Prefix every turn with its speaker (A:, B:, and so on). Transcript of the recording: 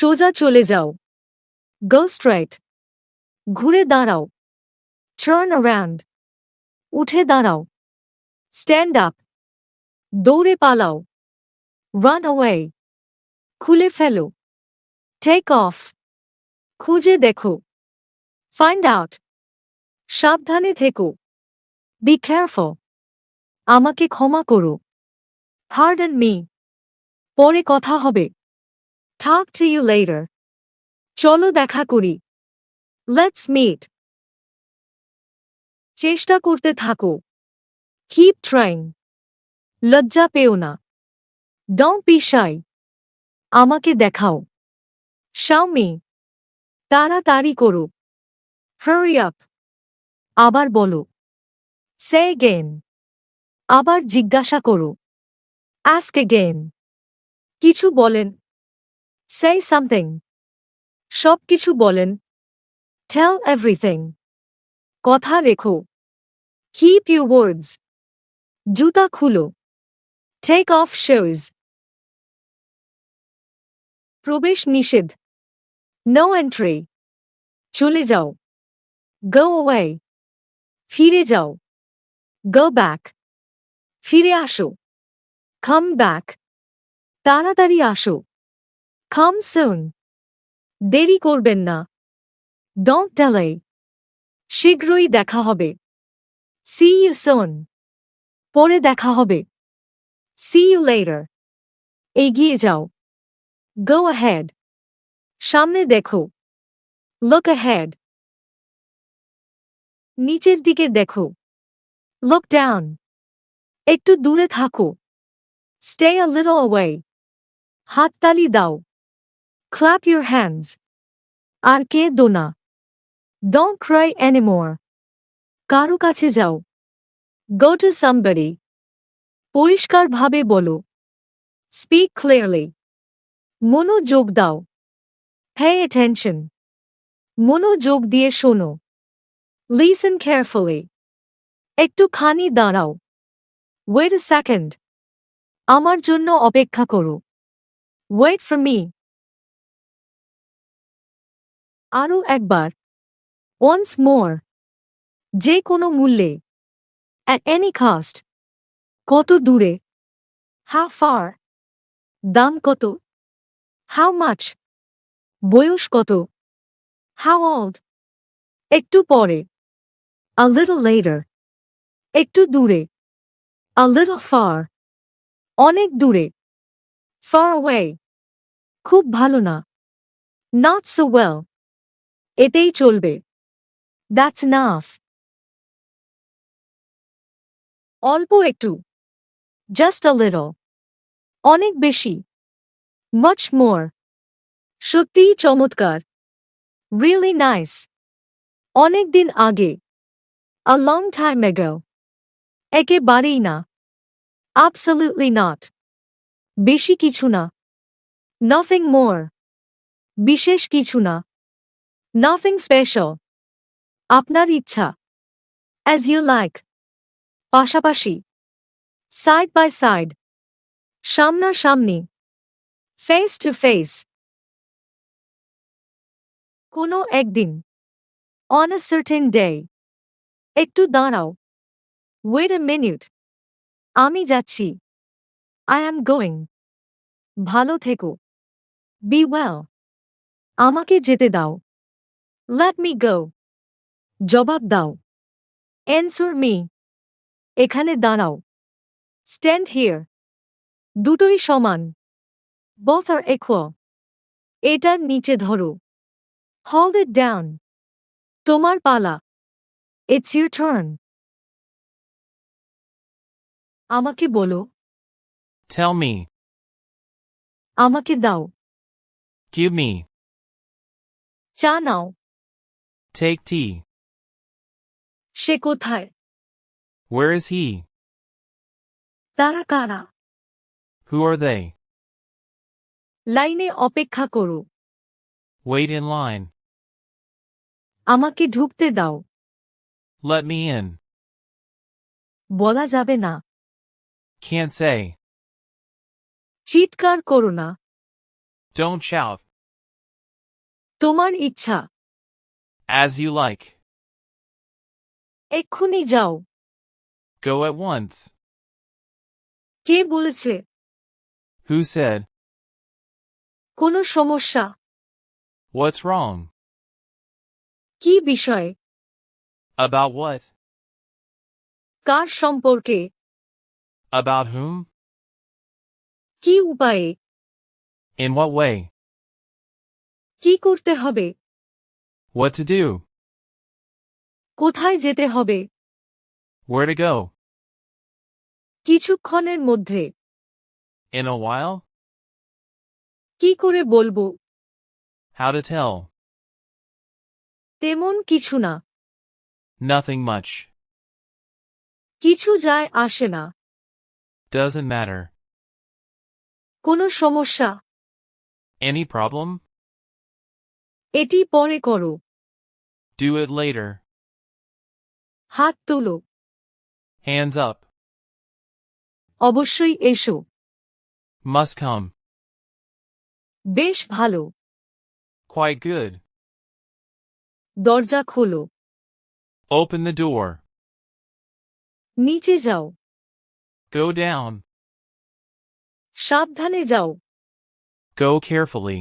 A: সোজা চলে যাও। গো রাইট ঘুরে দাঁড়াও। টার্ন অ্যারাউন্ড উঠে দাঁড়াও। স্ট্যান্ড আপ দৌড়ে পালাও। রান অ্যাওয়ে খুলে ফেলো। টেক অফ খুঁজে দেখো। ফাইন্ড আউট সাবধানে থেকো। বি কেয়ারফুল আমাকে ক্ষমা করো। হার্ড অ্যান্ড মি পরে কথা হবে। Talk to you later. চলো দেখা করি। লেটস মিট চেষ্টা করতে থাকো। কিপ ট্রাইং লজ্জা পেও না। ডোন্ট বি শাই আমাকে দেখাও। শাওমি তাড়াতাড়ি করো। হারি আপ আবার বলো। সে গেন আবার জিজ্ঞাসা করো। আস্ক গেন কিছু বলেন। Say something. সব কিছু বলেন Tell everything. কথা রেখো Keep your words. জুতা খুলো Take off shoes. প্রবেশ নিষেধ No entry. চলে যাও Go away. ফিরে যাও Go back. ফিরে আসো Come back. তাড়াতাড়ি আসো কাম সুন দেরি করবেন না। ডোট ডালাই শীঘ্রই দেখা হবে। সি ইউ সোন পরে দেখা হবে। সি ইউ লেটার এগিয়ে যাও। গো হ্যাড সামনে দেখো। লোক হ্যাড নিচের দিকে দেখো। লোক ডাউন একটু দূরে থাকো। স্টে আ লিটল অওয়ে হাততালি দাও। Clap your hands. আর কে দোনা Don't cry anymore. কারও কাছে যাও Go to somebody. পরিষ্কারভাবে বলো Speak clearly. মনোযোগ দাও Pay attention. মনোযোগ দিয়ে শোনো Listen carefully. একটুখানি দাঁড়াও a second. আমার জন্য অপেক্ষা করো Wait for me. আরও একবার। ওয়ান্স মোর যে কোনো মূল্যে। অ্যাট এনি কাস্ট কত দূরে। হা ফার দাম কত। হাউ মাছ বয়স কত। হাউ অল্ড একটু পরে। আল্লের লেডার একটু দূরে। আল্লের ফার অনেক দূরে। ফার ওয়ে খুব ভালো না। নট সো ওয়েল এতেই চলবে। দ্যাটস নাফ অল্প একটু। জাস্ট অল অনেক বেশি। মাচ মোর সত্যিই চমৎকার। রিয়েলি নাইস অনেক দিন আগে। আ লং টাইম এগ একেবারেই না। আবসলিউটলি নট বেশি কিছু না। নাফিং মোর বিশেষ কিছু না। Nothing special. আপনার ইচ্ছা As you like. পাশাপাশি Side by side. সামনাসামনি Face to face. কোনো একদিন On a certain day. একটু দাঁড়াও Wait a minute. আমি যাচ্ছি I am going. ভালো থেকো Be well. আমাকে যেতে দাও Let me go. জবাব দাও Answer me. এখানে দাঁড়াও Stand here. দুটোই সমান Both are equal. এটার নিচে ধরো Hold it down. তোমার পালা It's your turn. আমাকে বলো
B: Tell me.
A: আমাকে দাও
B: Give me.
A: চা নাও
B: Take tea.
A: সে কোথায়
B: Where is he?
A: তারা কারা
B: Who are they?
A: লাইনে অপেক্ষা করো
B: Wait in line.
A: আমাকে ঢুকতে দাও
B: Let me in.
A: বলা যাবে না
B: Can't say.
A: চিৎকার করো না
B: Don't shout.
A: তোমার ইচ্ছা
B: As you like.
A: এক্ষুনি যাও
B: Go at once.
A: কে বলেছে
B: Who said?
A: কোনো সমস্যা
B: What's wrong?
A: কি বিষয়ে
B: About what?
A: কার সম্পর্কে
B: About whom?
A: কি উপায়ে
B: In what way?
A: কি করতে হবে
B: What to do?
A: কোথায় যেতে হবে
B: Where to go?
A: কিছুক্ষণের মধ্যে
B: In a while?
A: কি করে বলব
B: How to tell?
A: তেমন কিছু না
B: Nothing much.
A: কিছু যায় আসে না
B: Doesn't matter.
A: কোনো সমস্যা
B: Any problem?
A: এটি পরে করো
B: Do it later.
A: হাত তোলো
B: Hands up.
A: অবশ্যই এসো
B: Must come.
A: বেশ ভালো
B: Quite good.
A: দরজা খোলো
B: Open the door.
A: নিচে যাও
B: Go down.
A: সাবধানে যাও
B: Go carefully.